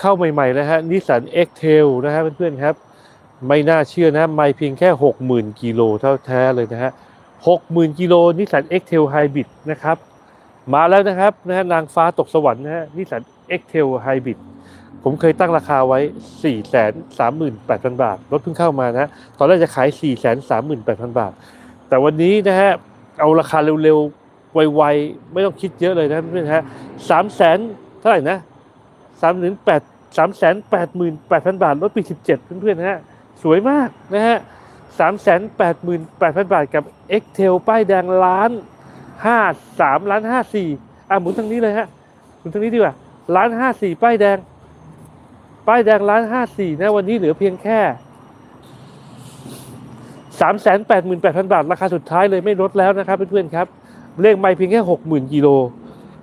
เข้าใหม่ๆแล้วฮะนิสสัน X-Trail นะฮะเพื่อนๆครับ ไม่น่าเชื่อนะไม่เพียงแค่ 60,000 กิโลเท่าแท้เลยนะฮะ60,000 กิโลนิสสัน X-Trail Hybrid นะครับ มาแล้วนะครับนะฮะนางฟ้าตกสวรรค์นะฮะนิสสัน X-Trail Hybrid ผมเคยตั้งราคาไว้ 438,000 บาท รถเพิ่งเข้ามานะ ตอนแรกจะขาย 438,000 บาท แต่วันนี้นะฮะ เอาราคาเร็วๆ ไวๆ ไม่ต้องคิดเยอะเลยนะเพื่อนฮะสามแสนเท่าไหร่นะ สามหมื่นแปดสามแสนแปดหมื่นแปดพันบาทรถปีสิบเจ็ดเพื่อนๆฮะสวยมากนะฮะสามแสนแปดหมื่นแปดพันบาทกับ x t a i l ป้ายแดงล้านห้าสามล้านห้าสี่อะหมุนทางนี้เลยฮะหมุนทางนี้ดีกว่าล้านห้าสี่ป้ายแดง ป้ายแดงล้านห้าสี่นะวันนี้เหลือเพียงแค่สามแสนแปดหมื่นแปดพันบาท ราคาสุดท้ายเลยไม่ลดแล้วนะครับเพื่อนๆครับเลขไม่เพียงแค่หกหมื่นกิโล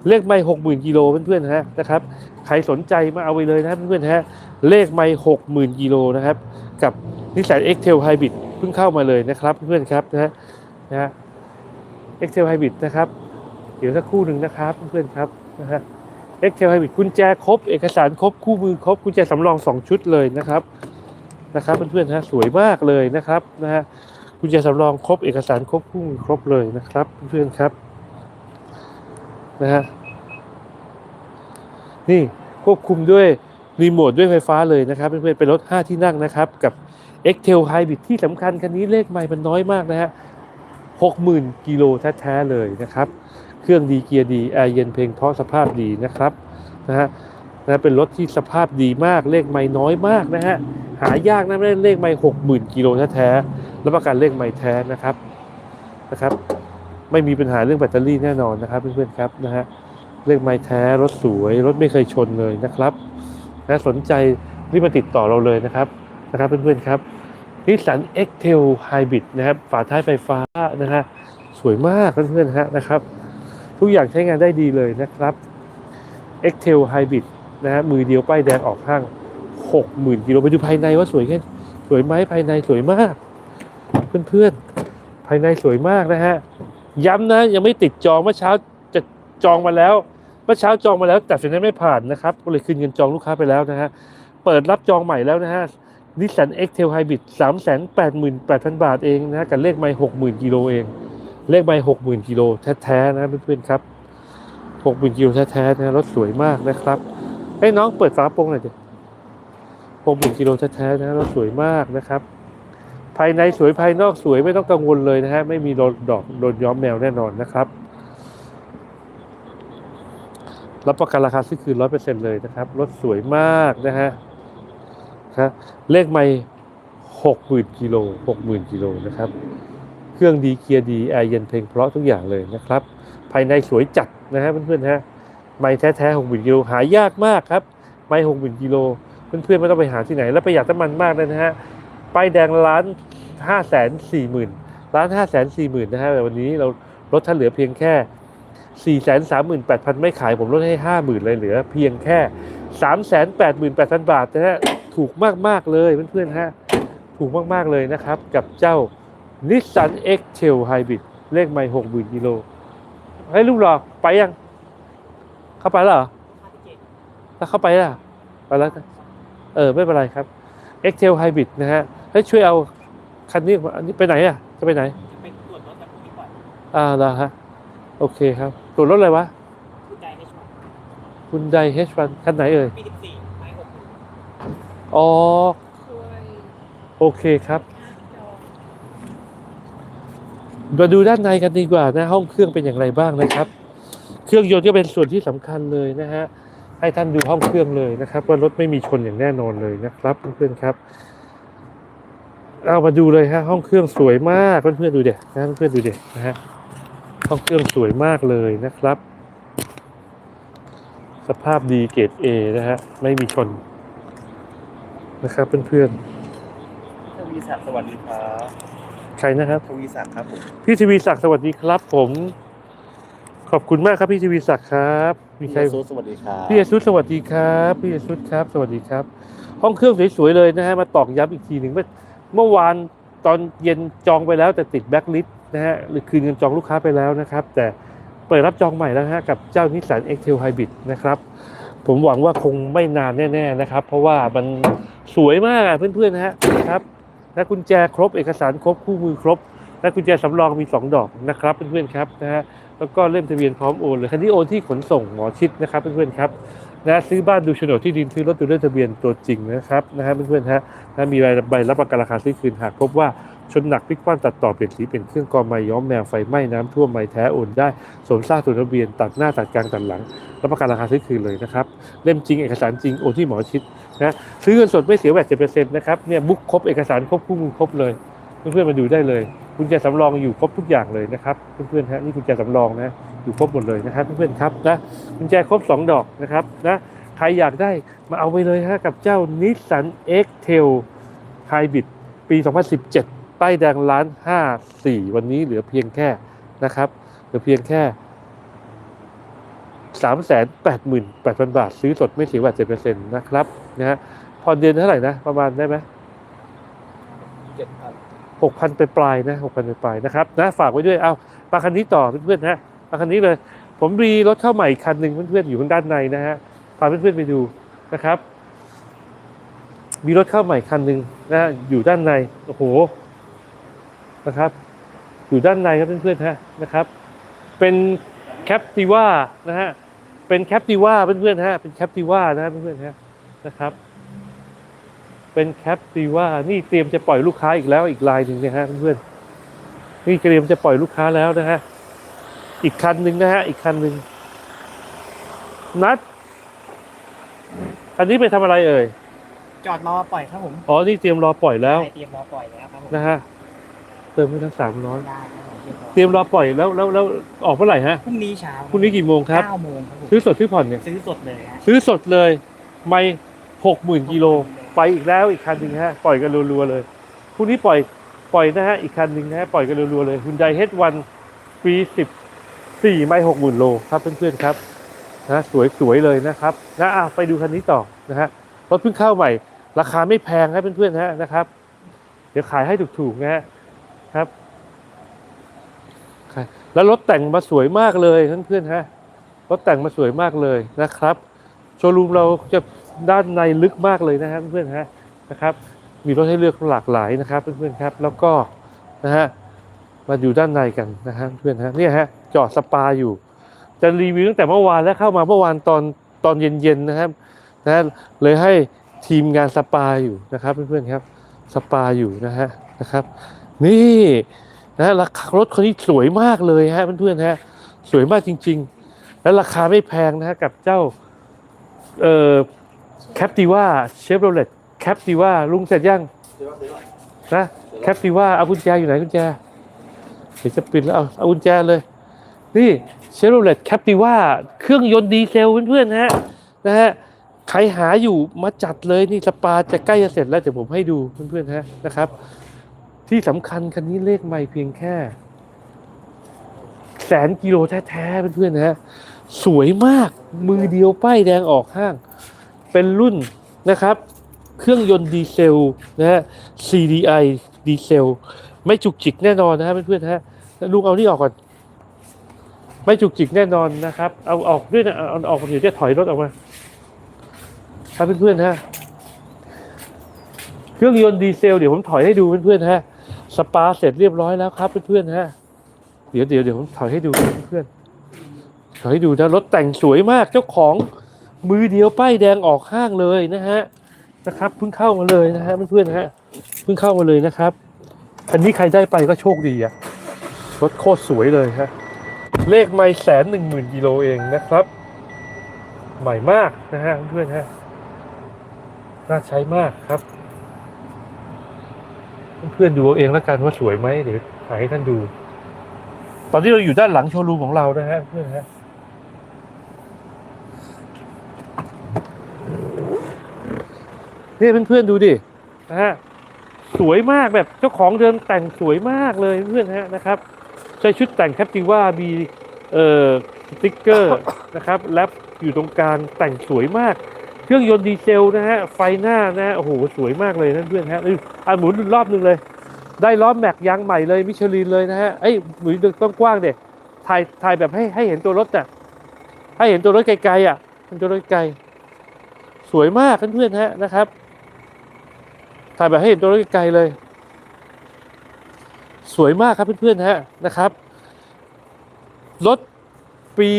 เลขไม่หกหมื่นกิโลเพื่อนๆฮะนะครับใครสนใจมาเอาไปเลยนะครับเพื่อนๆฮะเลขไม่หกหมื่นกิโลนะครับกับนิสสัน X-Trail Hybrid เพิ่งเข้ามาเลยนะครับเพื่อนๆครับนะฮะนะฮะ X-Trail Hybrid นะครับเดี๋ยวสักครู่หนึ่งนะครับเพื่อนๆครับนะฮะ X-Trail Hybrid กุญแจครบเอกสารครบคู่มือครบกุญแจสำรองสองชุดเลยนะครับนะครับเพื่อนๆฮะสวยมากเลยนะครับนะฮะกุญแจสำรองครบเอกสารครบคู่มือครบเลยนะครับเพื่อนๆครับ นะฮะนี่ควบคุมด้วยรีโมทด้วยไฟฟ้าเลยนะครับเพื่อนๆเป็นรถ 5 ที่นั่งนะครับ กับ X-Trail Hybrid ที่สำคัญคันนี้เลขไมล์มันน้อยมากนะฮะ60,000 กิโลแท้ๆเลยนะครับ เครื่องดีเกียร์ดีแอร์เย็นเพลงเพราะสภาพดีนะครับนะฮะนะเป็นรถที่สภาพดีมากเลขไม่น้อยมากนะฮะหายากนะไม่ได้เลขไม่60,000กิโลแท้ๆรับประกันเลขไม่แท้นะครับนะครับ ไม่มีปัญหาเรื่องแบตเตอรี่แน่นอนนะครับเพื่อนๆครับนะฮะเลขไม้แท้รถสวย รถไม่เคยชนเลยนะครับนะสนใจรีบมาติดต่อเราเลยนะครับนะครับเพื่อนๆครับนิสสัน X-Trail Hybrid นะครับฝาท้ายไฟฟ้านะฮะสวยมากเพื่อนๆฮะนะครับ ทุกอย่างใช้งานได้ดีเลยนะครับ X-Trail Hybrid นะฮะมือเดียวป้ายแดงออกข้าง 60,000กิโลไปดูภายในว่าสวยแค่สวยไหมภายในสวยมาก เพื่อนๆภายในสวยมากนะฮะ ย้ำนะยังไม่ติดจองเมื่อเช้าจะจองมาแล้วเมื่อเช้าจองมาแล้วแต่สุดท้ายไม่ผ่านนะครับก็เลยคืนเงินจองลูกค้าไปแล้วนะฮะเปิดรับจองใหม่แล้วนะฮะนิสสัน X-Trail Hybrid 388,000บาทเองนะะกับเลขไม่60,000กิโลเอง เลขไม่60,000กิโลแท้ๆนะเพื่อนๆครับ60,000กิโลแท้ๆนะรถสวยมากนะครับให้น้องเปิดฝาโปรงหน่อยดิ60,000กิโลแท้ๆนะรถสวยมากนะครับ ภายในสวยภายนอกสวยไม่ต้องกังวลเลยนะฮะไม่มีโดนดอกโดนย้อมแมวแน่นอนนะครับรับประกันราคาซื้อคืนร้อยเปอร์เซ็นเลยนะครับรถสวยมากนะฮะครับเลขไม่หกหมื่นกิโลหกหมื่นกิโลนะครับ เครื่องดีเกียร์ดีแอร์เย็นเพลงเพราะทุกอย่างเลยนะครับ ภายในสวยจัดนะฮะเพื่อนๆฮะไม่แท้ๆหกหมื่นกิโลหายากมากครับไม่หกหมื่นกิโลเพื่อนๆไม่ต้องไปหาที่ไหน แล้วประหยัดน้ำมันมากเลยนะฮะ ป้ายแดงล้านห้าแสนสี่หมื่นล้านห้าแสนสี่หมื่นนะฮะแต่วันนี้เราลดท่านเหลือเพียงแค่สี่แสนสามหมื่นแปดพันไม่ขายผมลดให้ห้าหมื่นเลยเหลือ เพียงแค่สามแสนแปดหมื่นแปดพันบาทนะฮะถูกมากมากๆเลยเพื่อนๆฮะถูกมากมาก ๆ เลยนะครับ กับเจ้า Nissan X-Trail Hybrid เลขไม่หกหมื่นกิโลเฮ้ยลูกหลอกไปยัง เข้าไปแล้วเหรอแล้วเข้าไปล่ะไปแล้วนะเออ ไม่เป็นไรครับ X-Trail Hybrid นะฮะ ให้ยช่วยเอาคันนี้มาอันนี้ไปไหนอะจะไปไหนจะไปตรวจรถแต่พรุ่งนี้ก่อนอ่าแล้วฮะโอเคครับตรวจรถอะไรวะคือใจให้ช่วยคุณได H1 คันไหนเอ่ยปีสิบสี่ไม้หกหมื่นอ๋อช่วยโอเคครับจองมาดูด้านในกันดีกว่านะ ห้องเครื่องเป็นอย่างไรบ้างนะครับ เครื่องยนต์ก็เป็นส่วนที่สำคัญเลยนะฮะให้ท่านดูห้องเครื่องเลยนะครับว่ารถไม่มีชนอย่างแน่นอนเลยนะครับเพื่อนๆครับ เอามาดูเลยฮะห้องเครื่องสวยมากเพื่อนๆดูเด็นะเพื่อนๆดูเด็นะฮะห้องเครื่องสวยมากเลยนะครับ สภาพดีเกรด A นะฮะไม่มีชนนะครับเพื่อนทวีศักดิ์สวัสดีครับๆใครนะครับ ทวีศักดิ์ครับผมพี่ทวีศักดิ์สวัสดีครับ ผม ขอบคุณมากครับพี่ทวีศักดิ์ครับ มีใครเยซูสวัสดีครับพี่เอซุสสวัสดีครับ พี่เอซุสครับ สวัสดีครับ ห้องเครื่องสวยๆเลยนะฮะ มาตอกย้ำอีกทีหนึ่งเมื่อ เมื่อวานตอนเย็นจองไปแล้วแต่ติดแบ็คลิสต์นะฮะหรือคืนเงินจองลูกค้าไปแล้วนะครับ แต่เปิดรับจองใหม่แล้วฮะกับเจ้านิสสัน X-Trail Hybrid นะครับผมหวังว่าคงไม่นานแน่ๆนะครับ เพราะว่ามันสวยมากเพื่อนๆนะฮะครับและกุญแจครบเอกสารครบคู่มือครบและกุญแจสำรองมี 2 ดอกนะครับเพื่อนๆครับนะฮะแล้วก็เล่มทะเบียนพร้อมโอนเลยคันนี้โอนที่ขนส่งหมอชิดนะครับเพื่อนๆครับ นะซื้อบ้านดูโฉนดที่ดินซื้อรถดูเล่มทะเบียนตัวจริงนะครับนะฮะเพื่อนๆฮะนะมีใบใบรับประกันราคาซื้อคืนหากพบว่าชนหนักพลิกคว่ำตัดต่อเปลี่ยนสีเปลี่ยนเครื่องกรองไม้ย้อมแมวไฟไหม้น้ำท่วมไม้แท้โอนได้สวมซากตัวทะเบียนตัดหน้าตัดกลางตัดหลังรับประกันราคาซื้อคืนเลยนะครับเล่มจริงเอกสารจริงโอนที่หมอชิดนะซื้อเงินสดไม่เสียแวดเจ็ดเปอร์เซ็นต์นะครับเนี่ยบุ๊กครบเอกสารครบคู่มือครบเลยเพื่อนๆมาดูได้เลยกุญแจสำรองอยู่ครบทุกอย่างเลยนะครับเพื่อนๆฮะนี่กุญแจสำรองนะ อยู่ครบหมดเลยนะครับเพื่อนๆครับนะกุญแจครบ 2 ดอกนะครับนะใครอยากได้มาเอาไปเลยฮะกับเจ้า Nissan X-Trail Hybrid ปี 2017 ป้ายแดงล้าน 54 วันนี้เหลือเพียงแค่นะครับ เหลือเพียงแค่388,000 บาท ซื้อสดไม่เสียบาท7%นะครับนะฮะผ่อนเดือนเท่าไหร่นะ ประมาณได้ไหมเจ็ดพันหกพันไปปลายๆนะหกพันไปปลายๆนะครับนะฝากไว้ด้วยเอามาคันนี้ต่อเพื่อนๆนะ มาคันนี้เลย ผมมีรถเข้าใหม่คันหนึ่งเพื่อนๆอยู่ข้างด้านในนะฮะพาเพื่อนๆไปดูนะครับ มีรถเข้าใหม่คันหนึ่งนะฮะอยู่ด้านในโอ้โหนะครับ อยู่ด้านในครับเพื่อนๆฮะนะครับ เป็นแคปติว่านะฮะเป็นแคปติว่าเพื่อนๆฮะเป็นแคปติว่านะฮะเพื่อนๆฮะนะครับ เป็นแคปตีว่านี่เตรียมจะปล่อยลูกค้าอีกแล้วอีกลายหนึ่งนะฮะเพื่อนๆนี่เตรียมจะปล่อยลูกค้าแล้วนะฮะ อีกคันหนึ่งนะฮะ อีกคันหนึ่งนัด อันนี้ไปทำอะไรเอ่ย จอดรอปล่อยครับผมอ๋อ นี่เตรียมรอปล่อยแล้วใช่เตรียมรอปล่อยแล้วครับผมนะฮะ เติมไปทั้งสามร้อยได้ครับผมเตรียมรอปล่อยแล้วแล้วแล้วออกเมื่อไหร่ฮะพรุ่งนี้เช้าพรุ่งนี้กี่โมงครับ เก้าโมงครับผมซื้อสดซื้อผ่อนเนี่ย ซื้อสดเลยฮะ ซื้อสดเลย ไม่หกหมื่นกิโล ไปอีกแล้วอีกคันหนึ่งฮะ ปล่อยกันรัวๆเลยพรุ่งนี้ปล่อยปล่อยนะฮะ อีกคันหนึ่งนะฮะ ปล่อยกันรัวๆเลยคุณไดเฮดวันปีสิบ สี่ไม่หกหมื่นโลครับเพื่อนๆครับนะสวยสวยเลยนะครับนะอะไปดูคันนี้ต่อนะฮะรถเพิ่งเข้าใหม่ ราคาไม่แพงครับเพื่อนๆฮะนะครับ เดี๋ยวขายให้ถูกๆนะฮะครับแล้วรถแต่งมาสวยมากเลยเพื่อนๆฮะรถแต่งมาสวยมากเลยนะครับ โชว์รูมเราจะด้านในลึกมากเลยนะครับเพื่อนๆฮะนะครับ มีรถให้เลือกหลากหลายนะครับเพื่อนๆครับ แล้วก็นะฮะมาอยู่ด้านในกันนะฮะเพื่อนฮะเนี่ยฮะ จอดสปาอยู่ จะรีวิวตั้งแต่เมื่อวานแล้วเข้ามาเมื่อวานตอนตอนเย็นๆนะครับนะฮะเลยให้ทีมงานสปาอยู่นะครับเพื่อนๆครับสปาอยู่นะฮะนะครับ นี่นะฮะราคารถคันนี้สวยมากเลยฮะเพื่อนๆฮะสวยมากจริง ๆ และราคาไม่แพงนะฮะกับเจ้าเอ่อแคปติว่าเชฟโรเลตแคปติว่าลุงเสร็จยังนะแคปติว่าเอากุญแจอยู่ไหนกุญแจเดี๋ยวจะปิดแล้วเอาเอากุญแจเลย นี่เชฟโรเลตแคปติว่าเครื่องยนต์ดีเซลเพื่อนๆนะฮะนะฮะใครหาอยู่มาจัดเลยนี่สปาจะใกล้จะเสร็จแล้วเดี๋ยวผมให้ดูเพื่อนๆฮะนะครับ ที่สำคัญคันนี้เลขไม่เพียงแค่แสนกิโลแท้ๆเพื่อนๆนะฮะสวยมากมือเดียวป้ายแดงออกห้าง เป็นรุ่นนะครับ เครื่องยนต์ดีเซลนะฮะ CDI ดีเซล ไม่จุกจิกแน่นอนนะฮะเพื่อนๆฮะลุงเอานี่ออกก่อน ไม่จุกจิกแน่นอนนะครับ เอาออกด้วยนะเอาออกเดี๋ยวจะถอยรถออกมาครับเพื่อนๆฮะเครื่องยนต์ดีเซลเดี๋ยวผมถอยให้ดูเพื่อนๆฮะสปาเสร็จเรียบร้อยแล้วครับเพื่อนๆฮะเดี๋ยวเดี๋ยวเดี๋ยวผมถอยให้ดูเพื่อนๆขอยให้ดูนะรถแต่งสวยมากเจ้าของมือเดียวป้ายแดงออกห้างเลยนะฮะนะครับเพิ่งเข้ามาเลยนะฮะเพื่อนๆฮะเพิ่งเข้ามาเลยนะครับคันนี้ใครได้ไปก็โชคดีอะรถโคตรสวยเลยฮะ เลขไม่แสนหนึ่งหมื่นกิโลเองนะครับ ใหม่มากนะฮะเพื่อนฮะน่าใช้มากครับ เพื่อนดูเอาเองแล้วกันว่าสวยไหมเดี๋ยวถ่ายให้ท่านดู ตอนนี้เราอยู่ด้านหลังโชว์รูมของเรานะฮะเพื่อนฮะนี่เพื่อนๆดูดินะฮะสวยมากแบบเจ้าของเดินแต่งสวยมากเลยเพื่อนฮะนะครับ ใช้ชุดแต่งแคปติว่ามีเอ่อสติ๊กเกอร์นะครับแลปอยู่ตรงกลางแต่งสวยมาก เครื่องยนต์ดีเซลนะฮะไฟหน้านะฮะโอ้โหสวยมากเลยนะเพื่อนฮะอ้ยอะหมุนรอบหนึงเลย ได้ล้อแม็กยางใหม่เลยมิชลินเลยนะฮะเอ้หมุนต้องกว้างเด็ถ่ายถ่ายแบบให้ให้เห็นตัวรถอะให้เห็นตัวรถไกลๆอะเห็นตัวรถไกล สวยมากเพื่อนๆฮะนะครับถ่ายแบบให้เห็นตัวรถไกลเลย สวยมากครับเพื่อนๆฮะนะครับ รถปี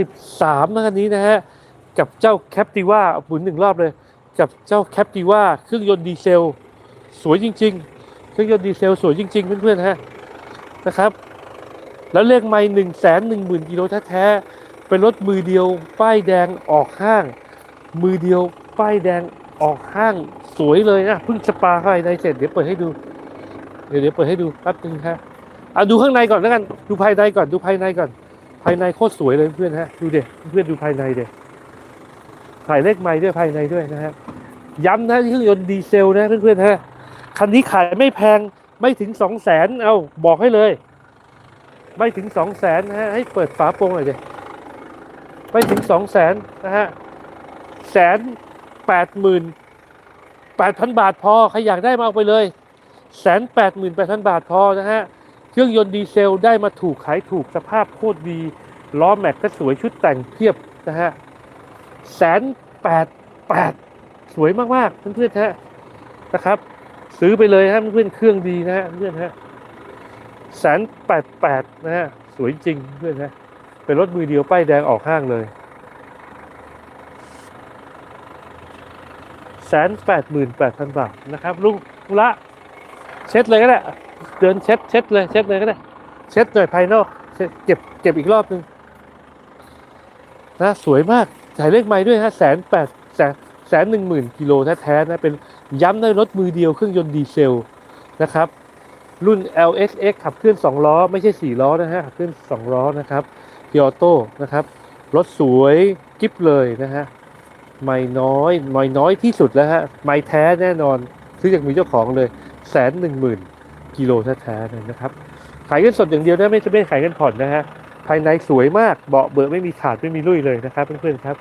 2013นะคันนี้นะฮะ กับเจ้าแคปติว่าหมุนหนึ่งรอบเลย กับเจ้าแคปติว่าเครื่องยนต์ดีเซล สวยจริง ๆ เครื่องยนต์ดีเซลสวยจริง ๆ เพื่อนๆฮะนะครับ แล้วเลขไม่หนึ่งแสนหนึ่งหมื่นกิโลแท้ๆเป็นรถมือเดียว ป้ายแดงออกห้าง มือเดียว ป้ายแดงออกห้างสวยเลยนะเพิ่งสปาภายในเสร็จเดี๋ยวเปิดให้ดู เดี๋ยวเดี๋ยวเปิดให้ดูแป๊บนึงฮะเอาดูข้างในก่อนแล้วกันดูภายในก่อนดูภายในก่อน ภายในโคตรสวยเลยเพื่อนฮะดูเด็เพื่อนดูภายในเด็ถ่ายเลขไม้ด้วยภายในด้วยนะฮะย้ำนะเครื่องยนต์ดีเซลนะเพื่อนๆฮะคันนี้ขายไม่แพงไม่ถึงสองแสนเอาบอกให้เลย ไม่ถึงสองแสนนะฮะให้เปิดฝาโปรงหน่อยเด็ไม่ถึงสองแสนนะฮะแสนแปดหมื่นแปดพันบาทพอใครอยากได้มาเอาไปเลย แสนแปดหมื่นแปดพันบาทพอนะฮะ เครื่องยนต์ดีเซลได้มาถูกขายถูกสภาพโคตรดี ล้อแม็กก็สวยชุดแต่งเพียบนะฮะแสนแปดแปดสวยมากๆเพื่อนๆฮะนะครับ ซื้อไปเลยฮะเพื่อนเครื่องดีนะฮะเพื่อนฮะแสนแปดแปดนะฮะสวยจริงเพื่อนฮะเป็นรถมือเดียวป้ายแดงออกห้างเลยแสนแปดหมื่นแปดพันบาทนะครับลุงลุงละ เช็ดเลยก็ได้เดินเช็ดเช็ดเลยเช็ดเลยก็ได้ เช็ดหน่อยภายนอกเช็ดเก็บเก็บอีกรอบหนึ่งนะสวยมากถ่ายเลขไม้ด้วยฮะแสนแปดแสนแสนหนึ่งหมื่นกิโลแท้ๆนะเป็นย้ำในรถมือเดียวเครื่องยนต์ดีเซลนะครับ รุ่น LXX ขับเคลื่อน 2 ล้อ ไม่ใช่ 4 ล้อนะฮะขับเคลื่อน 2 ล้อนะครับเกียร์ออโต้นะครับรถสวยกิ๊บเลยนะฮะไม่น้อยไม่น้อยที่สุดแล้วฮะไม่แท้แน่นอนซื้อจากมือเจ้าของเลย แสนหนึ่งหมื่นกิโลแท้ๆเลยนะครับ ขายเงินสดอย่างเดียวนะไม่จะไม่ขายเงินผ่อนนะฮะ ภายในสวยมาก เบาะเบอะไม่มีขาดไม่มีรุ่ยเลยนะครับเพื่อนๆครับ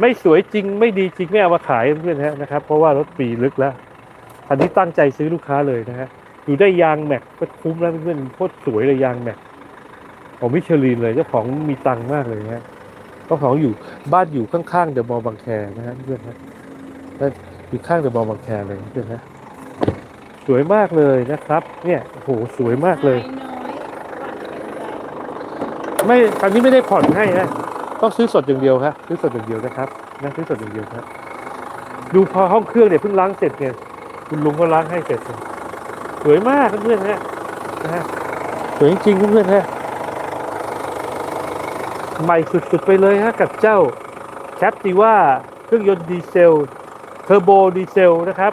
ไม่สวยจริงไม่ดีจริงไม่เอามาขายเพื่อนๆนะครับ เพราะว่ารถปีลึกแล้ว อันนี้ตั้งใจซื้อลูกค้าเลยนะฮะดูได้ยางแม็กก็คุ้มแล้วเพื่อนๆโคตรสวยเลยยางแม็กของมิชลินเลยเจ้าของมีตังค์มากเลยนะฮะเจ้าของอยู่บ้านอยู่ข้างๆเดอะมอลล์บางแคนะฮะเพื่อนๆฮะอยู่ข้างเดอะมอลล์บางแคเลยเพื่อนๆฮะ สวยมากเลยนะครับ เนี่ยโหสวยมากเลย ไม่คันนี้ไม่ได้ผ่อนให้นะต้องซื้อสดอย่างเดียวครับซื้อสดอย่างเดียวนะครับนะซื้อสดอย่างเดียวครับ ดูพอห้องเครื่องเนี่ยเพิ่งล้างเสร็จเนี่ยคุณลุงก็ล้างให้เสร็จเลยสวยมากเพื่อนๆฮะนะฮะสวยจริงๆเพื่อนๆฮะใหม่สุดๆไปเลยฮะกับเจ้าแคปติว่าเครื่องยนต์ดีเซลเทอร์โบดีเซลนะครับ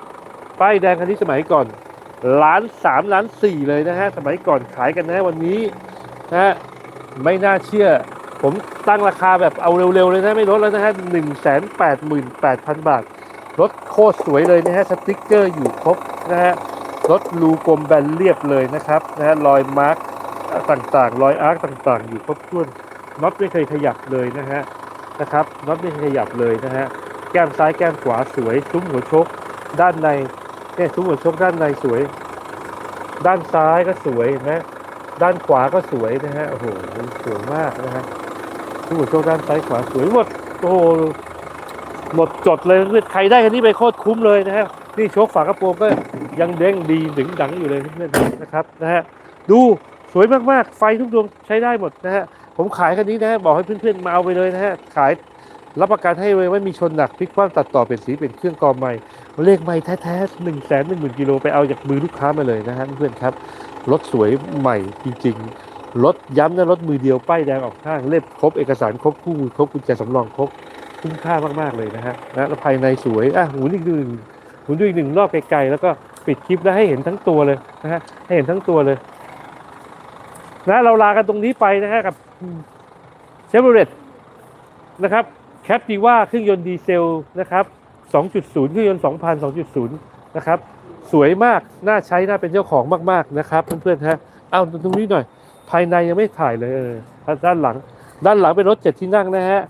ป้ายแดงคันนี้สมัยก่อน ล้านสามล้านสี่เลยนะฮะสมัยก่อนขายกันนะวันนี้นะฮะไม่น่าเชื่อ ผมตั้งราคาแบบเอาเร็วๆเลยนะไม่ลดแล้วนะฮะหนึ่งแสนแปดหมื่นแปดพันบาทรถโคตรสวยเลยนะฮะสติ๊กเกอร์อยู่ครบนะฮะรถรูกลมแบนเรียบเลยนะครับนะฮะรอยมาร์กต่างๆ รอยอาร์คต่างๆ อยู่ครบถ้วนน็อตไม่เคยขยับเลยนะฮะนะครับน็อตไม่เคยขยับเลยนะฮะแก้มซ้ายแก้มขวาสวยซุ้มหัวชก ด้านใน เนี่ยซุ้มหัวชกด้านในสวย ด้านซ้ายก็สวยนไหมด้านขวาก็สวยนะฮะโอ้โหสวยมากนะฮะซุ้มหัวชกด้านซ้ายขวาสวยหมดโอ้โหหมดจดเลยเพื่อนใครได้คันนี้ไปโคตรคุ้มเลยนะฮะนี่โชคฝากระโปรงก็ยังเด้งดีดึงดังอยู่เลยเพื่อนๆนะครับนะฮะดูสวยมากๆ ไฟทุกดวงใช้ได้หมดนะฮะผมขายคันนี้นะฮะบอกให้เพื่อนๆมาเอาไปเลยนะฮะขายรับประกันให้เลยว่ามีชนหนักพลิกคว่ำตัดต่อเป็นสีเป็นเครื่องกรองใหม่ เลขไม่แท้ๆหนึ่งแสนหนึ่งหมื่นกิโลไปเอาจากมือลูกค้ามาเลยนะฮะเพื่อนครับรถสวยใหม่จริง ๆ รถย้ำนะรถมือเดียวป้ายแดงออกข้างเล่มครบเอกสารครบคู่มือครบกุญแจสำรองครบคุ้มค่ามากๆเลยนะฮะนะแล้วภายในสวยอะหมุนอีกหนึ่งหมุนดูอีกหนึ่งรอบไกลๆแล้วก็ปิดคลิปแล้วให้เห็นทั้งตัวเลยนะฮะให้เห็นทั้งตัวเลย นะเราลากันตรงนี้ไปนะฮะกับเชฟโรเลตนะครับแคปดีว่าเครื่องยนต์ดีเซลนะครับ 2.0 เครื่องยนต์ 2,000 2.0 นะครับ สวยมาก น่าใช้ น่าเป็นเจ้าของมากๆนะครับ เพื่อนๆฮะเอาตรงนี้หน่อย ภายในยังไม่ถ่ายเลยเออด้านหลัง ด้านหลังเป็นรถเจ็ดที่นั่งนะฮะ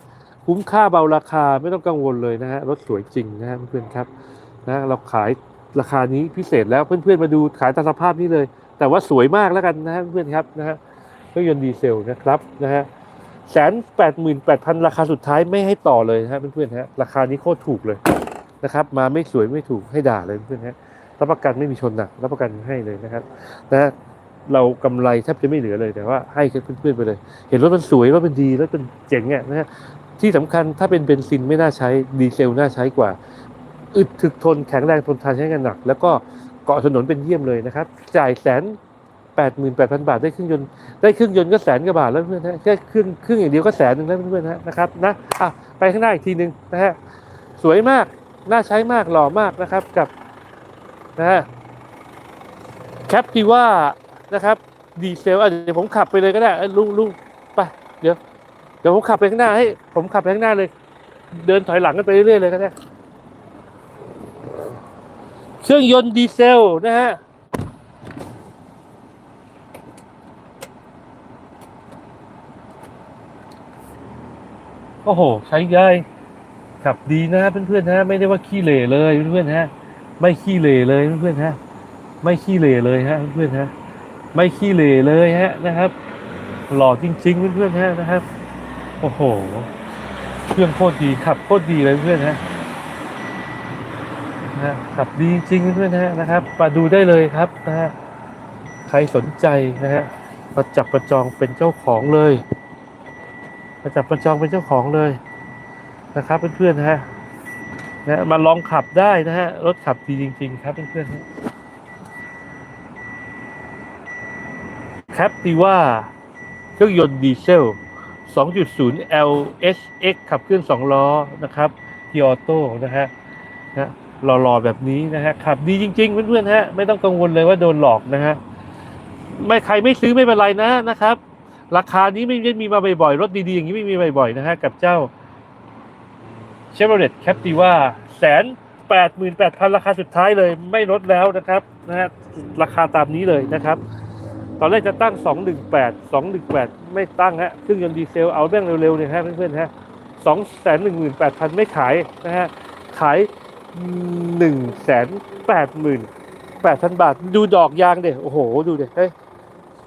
คุ้มค่าเบาราคาไม่ต้องกังวลเลยนะฮะ รถสวยจริงนะฮะเพื่อนๆครับ นะ เราขายราคานี้พิเศษแล้ว เพื่อนๆมาดูขายตามสภาพนี้เลย แต่ว่าสวยมากแล้วกันนะฮะเพื่อนๆครับนะฮะ เครื่องยนต์ดีเซลนะครับนะฮะแสนแปดหมื่นแปดพันราคาสุดท้ายไม่ให้ต่อเลยนะฮะเพื่อนๆฮะราคานี้โคตรถูกเลย นะครับมาไม่สวยไม่ถูกให้ด่าเลยเพื่อนฮะรับประกันไม่มีชนหนักรับประกันให้เลยนะครับนะเรากำไรแทบจะไม่เหลือเลยแต่ว่าให้เพื่อนๆไปเลย เห็นรถมันสวยรถมันดีรถมันเจ๋งอะนะฮะที่สำคัญถ้าเป็นเบนซินไม่น่าใช้ดีเซลน่าใช้กว่าอึดถึกทนแข็งแรงทนทานใช้งานหนัก แล้วก็เกาะถนนเป็นเยี่ยมเลยนะครับ จ่ายแสนแปดหมื่นแปดพันบาทได้เครื่องยนต์ได้เครื่องยนต์ก็แสนกว่าบาทแล้วเพื่อนฮะแค่เครื่องเครื่องอย่างเดียวก็แสนหนึ่งแล้วเพื่อนๆฮะนะครับนะอะไปข้างหน้าอีกทีหนึ่งนะฮะสวยมาก น่าใช้มากหล่อมากนะครับกับนะฮะแคปติว่านะครับ ดีเซลอะเดี๋ยวผมขับไปเลยก็ได้ลุงลุงไปเดี๋ยวเดี๋ยวผมขับไปข้างหน้าให้ผมขับไปข้างหน้าเลย เดินถอยหลังกันไปเรื่อยๆเลยก็ได้เครื่องยนต์ดีเซลนะฮะโอ้โห ใช้ได้ ขับดีนะเพื่อนๆฮะไม่ได้ว่าขี้เหร่เลยเพื่อนๆฮะไม่ขี้เหร่เลยเพื่อนๆฮะไม่ขี้เหร่เลยฮะเพื่อนๆฮะไม่ขี้เหร่เลยฮะนะครับ หล่อจริง ๆ เพื่อนๆฮะนะครับ โอ้โหเครื่องโคตรดีขับโคตรดีเลยเพื่อนๆฮะนะขับดีจริงเพื่อนๆนะฮะนะครับมาดูได้เลยครับนะฮะใครสนใจนะฮะประจับประจองเป็นเจ้าของเลยประจับประจองเป็นเจ้าของเลย นะครับเพื่อนๆนะฮะนะมาลองขับได้นะฮะรถขับดีจริง ๆ ครับเพื่อนๆฮะแคปติว่าเครื่องยนต์ดีเซล 2.0 LSX ขับเคลื่อน2ล้อนะครับทีออโต้นะฮะนะหล่อๆแบบนี้นะฮะขับดีจริง ๆ เพื่อนๆฮะไม่ต้องกังวลเลยว่าโดนหลอกนะฮะไม่ใครไม่ซื้อไม่เป็นไรนะนะครับ ราคานี้ไม่ไม่มีมาบ่อยๆรถดีๆอย่างนี้ไม่มีบ่อยๆนะฮะกับเจ้า Chevrolet Captiva แสนแปดหมื่นแปดพันราคาสุดท้ายเลยไม่ลดแล้วนะครับนะฮะราคาตามนี้เลยนะครับ ตอนแรกจะตั้ง 218 218 ไม่ตั้งฮะเครื่งยนต์ดีเซลเอาเรื่องเร็วๆเนี่ยฮะเพื่อนๆฮะ218,000 ไม่ขายนะฮะขายหนึ่งแสนแปดหมื่นแปดพันบาท ดูดอกยางเด็โอ้โห ดูเด็เฮ้ย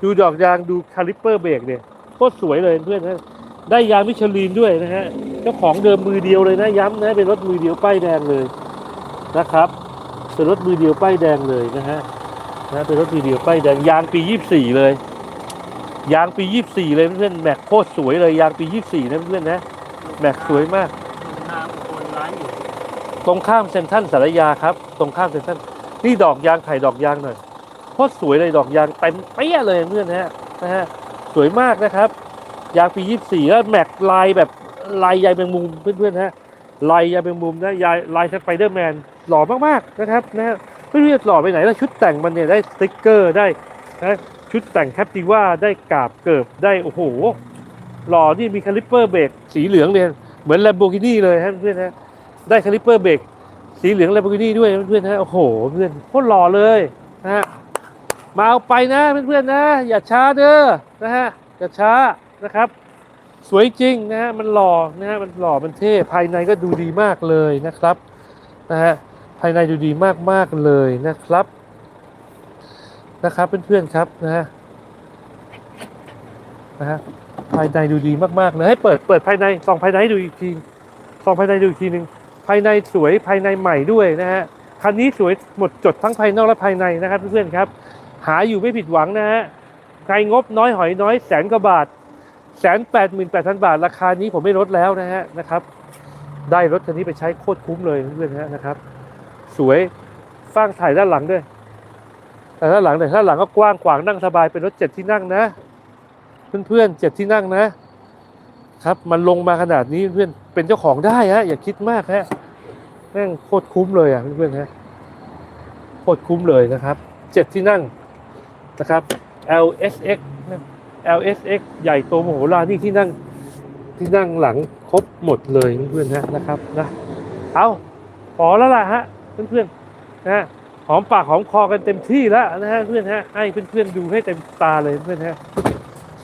ดูดอกยางดูคาลิปเปอร์เบรกเนี่ยโคตรสวยเลยเพื่อนนะได้ยางมิชลินด้วยนะฮะ จ้าของเดิมมือเดียวเลยนะย้ำนะเป็นรถมือเดียวป้ายแดงเลยนะครับเป็นรถมือเดียวป้ายแดงเลยนะฮะนะเป็นรถมือเดียวป้ายแดงยางปียี่สี่เลย ยางปียี่สี่เลยเพื่อนแม็กโคตรสวยเลยยางปียี่สี่นะเพื่อนนะแม็กสวยมากทางคนร้านอยู่ตรงข้ามเซ็นทรัลสารยาครับ ตรงข้ามเซ็นทรัลนี่ดอกยางไข่ดอกยางหน่อยโคตรสวยเลยดอกยางเต็มเปี้ยเลยเพื่อนนะฮะนะฮะสวยมากนะครับยางปียี่สี่แล้วแม็กลายแบบ ลายใยแมงมุมเพื่อนๆฮะลายใยแมงมุมนะยายลายสไปเดอร์แมนหล่อมากๆนะครับนะฮะไม่รู้จะหล่อไปไหนแล้วชุดแต่งมันเนี่ยได้สติ๊กเกอร์ได้นะชุดแต่งแคปติว่าได้กาบเกิบได้โอ้โหหล่อนี่มีคาลิปเปอร์เบรกสีเหลืองเลยเหมือนแลมโบกินี่เลยฮะเพื่อนฮะได้คาลิปเปอร์เบรกสีเหลือง l ล m b o r g h i n i ด้วยเพื่อนๆนะโอ้โหเพื่อนโคตรหล่อเลยนะฮะมาเอาไปนะเพื่อนๆนะ อย่าช้าเด้อนะฮะอย่าช้านะครับ สวยจริงนะฮะมันหล่อนะฮะมันหล่อมันเท่ภายในก็ดูดีมากเลยนะครับนะฮะภายในดูดีมากๆเลยนะครับ นะครับเพื่อนๆครับนะฮะนะฮะภายในดูดีมากๆเลยให้เปิดเปิดภายในส่องภายในให้ดูอีกทีส่องภายในดูอีกทีหนึ่งภายในสวยภายในใหม่ด้วยนะฮะคันนี้สวยหมดจดทั้งภายนอกและภายในนะครับเพื่อนๆครับ หาอยู่ไม่ผิดหวังนะฮะใครงบน้อยหอยน้อยแสนกว่าบาท แสนแปดหมื่นแปดพันบาท ราคานี้ผมไม่ลดแล้วนะฮะนะครับ ได้รถคันนี้ไปใช้โคตรคุ้มเลยเพื่อนๆฮะนะครับ สวยฟ้างถ่ายด้านหลังด้วยแต่ด้านหลังแต่ยด้านหลังก็กว้างขวางนั่งสบายเป็นรถเจ็ดที่นั่งนะ เพื่อนๆเจ็ดที่นั่งนะ ครับมันลงมาขนาดนี้เพื่อนเป็นเจ้าของได้ฮะอย่าคิดมากฮะแม่งโคตรคุ้มเลยอะเพื่อนๆฮะโคตรคุ้มเลยนะครับเจ็ดที่นั่งนะครับ LSX LSX ใหญ่โตมโหฬารนี่ที่นั่งที่นั่งหลังครบหมดเลยเพื่อนๆฮะนะครับนะเอาพอแล้วล่ะฮะเพื่อนๆนะหอมปากหอมคอกันเต็มที่แล้วนะฮะเพื่อนฮะให้เพื่อนๆดูให้เต็มตาเลยเพื่อนฮะ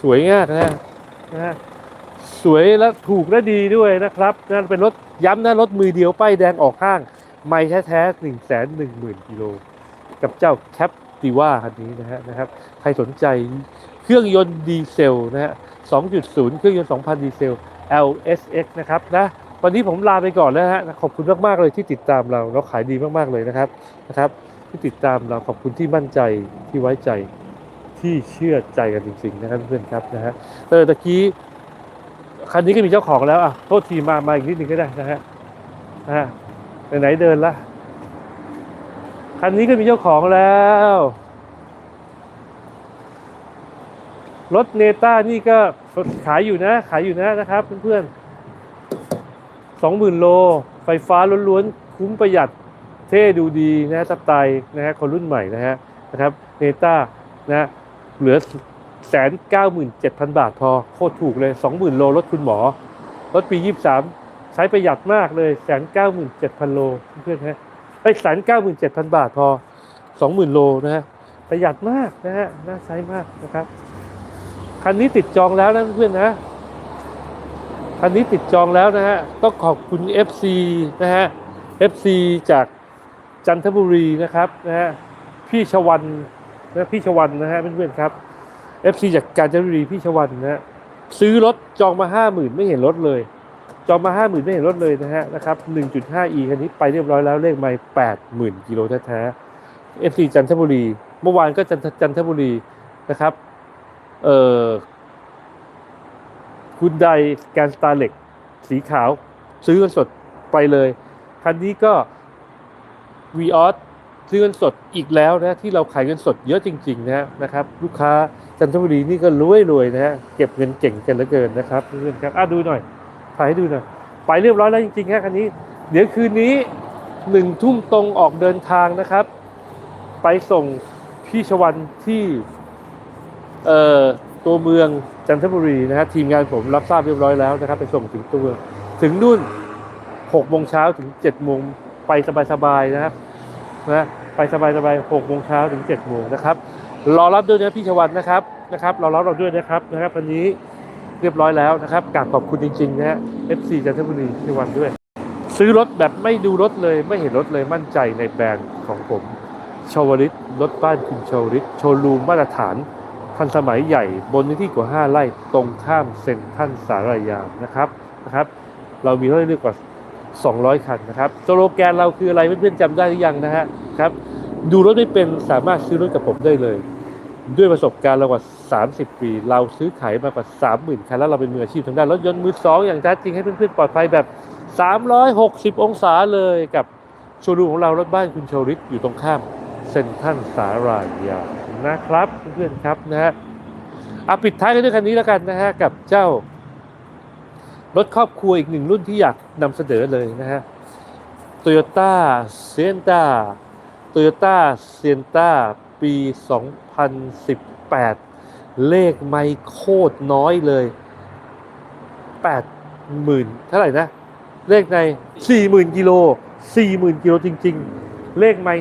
สวยมากนะฮะนะฮะสวยและถูกและดีด้วยนะครับนั่นเป็นรถย้ำนะรถมือเดียวป้ายแดงออกข้าง ไม่แท้ๆหนึ่งแสนหนึ่งหมื่นกิโลกับเจ้าแคปติว่าคันนี้นะฮะนะครับใครสนใจ เครื่องยนต์ดีเซลนะฮะ 2.0 เครื่องยนต์ 2,000 ดีเซล LSX นะครับนะวันนี้ผมลาไปก่อนแล้วฮะขอบคุณมาก ๆ เลยที่ติดตามเราเราขายดีมาก ๆ เลยนะครับนะครับ ที่ติดตามเราขอบคุณที่มั่นใจที่ไว้ใจที่เชื่อใจกันจริง ๆ นะครับเพื่อนๆครับนะฮะเออตะกี้คันนี้ก็มีเจ้าของแล้วอะโทษทีมามาอีกนิดนึงก็ได้นะฮะนะฮะไหนๆเดินละคันนี้ก็มีเจ้าของแล้ว รถเนต้านี่ก็ขายอยู่นะ ขายอยู่นะนะครับเพื่อนๆสองหมื่นโล ไฟฟ้าล้วนๆ คุ้มประหยัดเท่ดูดีนะสไตล์นะฮะคนรุ่นใหม่นะฮะนะครับเนต้านะเหลือแสนเก้าหมื่นเจ็ดพันบาทพอ โคตรถูกเลยสองหมื่นโลรถคุณหมอ รถปียี่สามใช้ประหยัดมากเลยแสนเก้าหมื่นเจ็ดพันโลเพื่อนๆฮะไอแสนเก้าหมื่นเจ็ดพันบาทพอสองหมื่นโลนะฮะประหยัดมากนะฮะน่าใช้มากนะครับ คันนี้ติดจองแล้วนะเพื่อนนะคันนี้ติดจองแล้วนะฮะต้องขอบคุณ FC นะฮะ FC จากจันทบุรีนะครับนะฮะพี่ชวันนะพี่ชวันนะฮะเพื่อนๆครับ FC จากกาญจนบุรีพี่ชวันนะฮะซื้อรถจองมาห้าหมื่นไม่เห็นรถเลย จองมาห้าหมื่นไม่เห็นรถเลยนะฮะนะครับ 1.5e คันนี้ไปเรียบร้อยแล้วเลขไม่แปดหมื่นกิโลแท้ๆ FC จันทบุรี เมื่อวานก็จันทบุรีนะครับ เอ่อคุณไดแกนสตาร์เล็กสีขาว ซื้อเงินสดไปเลย คันนี้ก็วีออสซื้อเงินสดอีกแล้วนะที่เราขายเงินสดเยอะจริง ๆ นะนะครับ ลูกค้าจันทบุรีนี่ก็รวยรวยนะฮะเก็บเงินเก่งกันเหลือเกินนะครับเพื่อนครับอะดูหน่อยถ่ายให้ดูหน่อยไปเรียบร้อยแล้วจริงๆฮะคันนี้ เดี๋ยวคืนนี้หนึ่งทุ่มตรงออกเดินทางนะครับ ไปส่งพี่ชวันที่ ตัวเมืองจันทบุรีนะฮะทีมงานผมรับทราบเรียบร้อยแล้วนะครับ ไปส่งถึงตัวเมืองถึงนู่นหกโมงเช้าถึงเจ็ดโมงไปสบายๆนะครับนะไปสบายๆหกโมงเช้าถึงเจ็ดโมงนะครับ รอรับด้วยนะพี่ชวันนะครับนะครับรอรับเราด้วยนะครับนะครับวันนี้เรียบร้อยแล้วนะครับกราบขอบคุณจริงๆนะฮะ FC จันทบุรีพี่วันด้วย ซื้อรถแบบไม่ดูรถเลยไม่เห็นรถเลยมั่นใจในแบรนด์ของผมชาวลิตรถบ้านคุณชาวลิตโชว์รูมมาตรฐาน ทันสมัยใหญ่บนที่กว่า 5 ไร่ตรงข้ามเซ็นทรัลสารยานะครับนะครับ เรามีรถให้เลือกกว่า 200 คันนะครับสโลแกนเราคืออะไรเพื่อนๆจำได้หรือยังนะฮะครับดูรถไม่เป็นสามารถซื้อรถกับผมได้เลย ด้วยประสบการณ์เรากว่า 30 ปี เราซื้อขายมากว่า 30,000 คันแล้วเราเป็นมืออาชีพทางด้านรถยนต์มือสองอย่างแท้จริงให้เพื่อนๆปลอดภัยแบบ 360 องศาเลยกับโชว์รูมของเรารถบ้านคุณโชริตอยู่ตรงข้ามเซ็นทรัลสารายา นะครับเพื่อนๆครับนะฮะเอาปิดท้ายกันด้วยคันนี้แล้วกันนะฮะกับเจ้ารถครอบครัวอีกหนึ่งรุ่นที่อยากนำเสนอเลยนะฮะ Toyota s i e n t a Toyota s i e n t a ปี 2018 เลขไม่โคตรน้อยเลย 80,000 เท่าไหร่นะ เลขใน 40,000 กิโล 40,000 กิโลจริง ๆ เลขไม่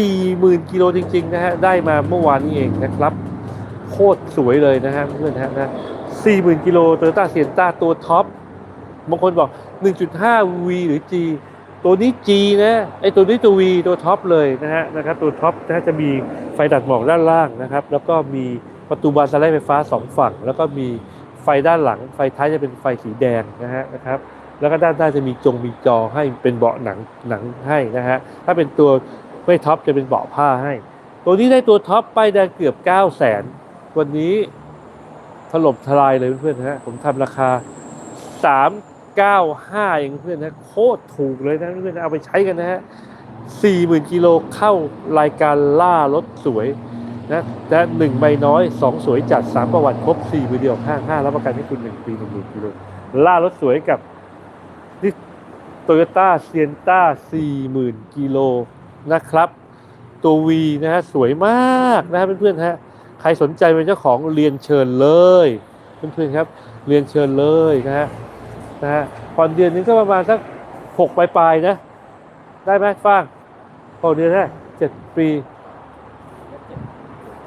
40,000กิโลจริงๆนะฮะได้มาเมื่อวานนี้เองนะครับ โคตรสวยเลยนะฮะเพื่อนฮะนะ40,000กิโลโตโยต้าเซียนต้าตัวท็อปบางคนบอก 1.5 V หรือ G ตัวนี้ G นะไอตัวนี้ตัว V ตัวท็อปเลยนะฮะนะครับตัวท็อปนะฮะจะมีไฟดัดหมอกด้านล่างนะครับ แล้วก็มีประตูบานสไลด์ไฟฟ้า 2 ฝั่ง แล้วก็มีไฟด้านหลัง ไฟท้ายจะเป็นไฟสีแดงนะฮะนะครับแล้วก็ด้านหน้าจะมีจงมีจอให้เป็นเบาะหนังหนังให้นะฮะถ้าเป็นตัว ไม่ท็อปจะเป็นเบาะผ้าให้ ตัวนี้ได้ตัวท็อปไป้ายแดงเกือบ9 0 0 0 0นวันนี้ถล่มทลายเลยเพื่อนๆนะฮะผมทำราคา 395เองเพื่อนนะโคตรถูกเลยนะเพื่อนๆเอาไปใช้กันนะฮะ40,000กิโลเข้ารายการล่ารถสวยนะและหนึ่งใบน้อยสองสวยจัดสามประวัติครบสี่มือเดียวห้าห้ารับประกันให้คุณหนึ่งปีหนึ่งหมื่นกิโลล่ารถสวยกับนี่โตโยต้าเซียนต้าสี่หมื่นกิโล นะครับ ตัววีนะฮะสวยมากนะฮะเพื่อนๆฮะใครสนใจเป็นเจ้าของเรียนเชิญเลยเพื่อนๆครับ เรียนเชิญเลยนะฮะนะฮะผ่อนเดือนนึงก็ประมาณสักหกปลายๆนะ ได้ไหมฟ้างผ่อนเดือนได้เจ็ดปี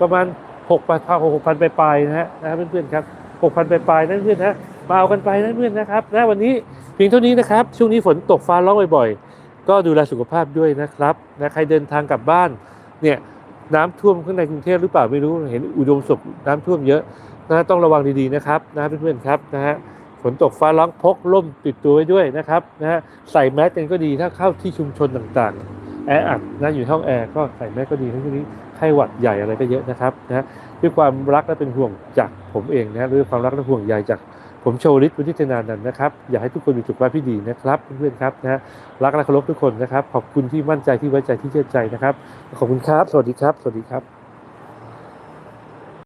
ประมาณหกพันหกพันปลายๆนะฮะนะเพื่อนๆครับหกพันปลายๆนั่นเพื่อนนะมาเอากันไปนะเพื่อนนะครับนะวันนี้เพียงเท่านี้นะครับ ช่วงนี้ฝนตกฟ้าร้องบ่อยๆ ก็ดูแลสุขภาพด้วยนะครับนะใครเดินทางกลับบ้านเนี่ยน้ำท่วมข้างในกรุงเทพหรือเปล่าไม่รู้เห็นอุดมสุขน้ำท่วมเยอะนะต้องระวังดีๆนะครับนะเพื่อนๆครับนะฮะฝนตกฟ้าร้องพกร่มติดตัวไว้ด้วยนะครับนะฮะใส่แมสกันก็ดีถ้าเข้าที่ชุมชนต่างๆแออัดนะอยู่ห้องแอร์ก็ใส่แมสก็ดีทั้งนี้ไข้หวัดใหญ่อะไรก็เยอะนะครับนะฮะด้วยความรักและเป็นห่วงจากผมเองนะฮะด้วยความรักและห่วงใยจาก ผมโชวลิศวุฒิธนานันท์นะครับ อยากให้ทุกคนมีสุขภาพที่ดีนะครับเพื่อนๆครับนะฮะรักและเคารพทุกคนนะครับ ขอบคุณที่มั่นใจที่ไว้ใจที่เชื่อใจนะครับ ขอบคุณครับ สวัสดีครับ สวัสดีครับ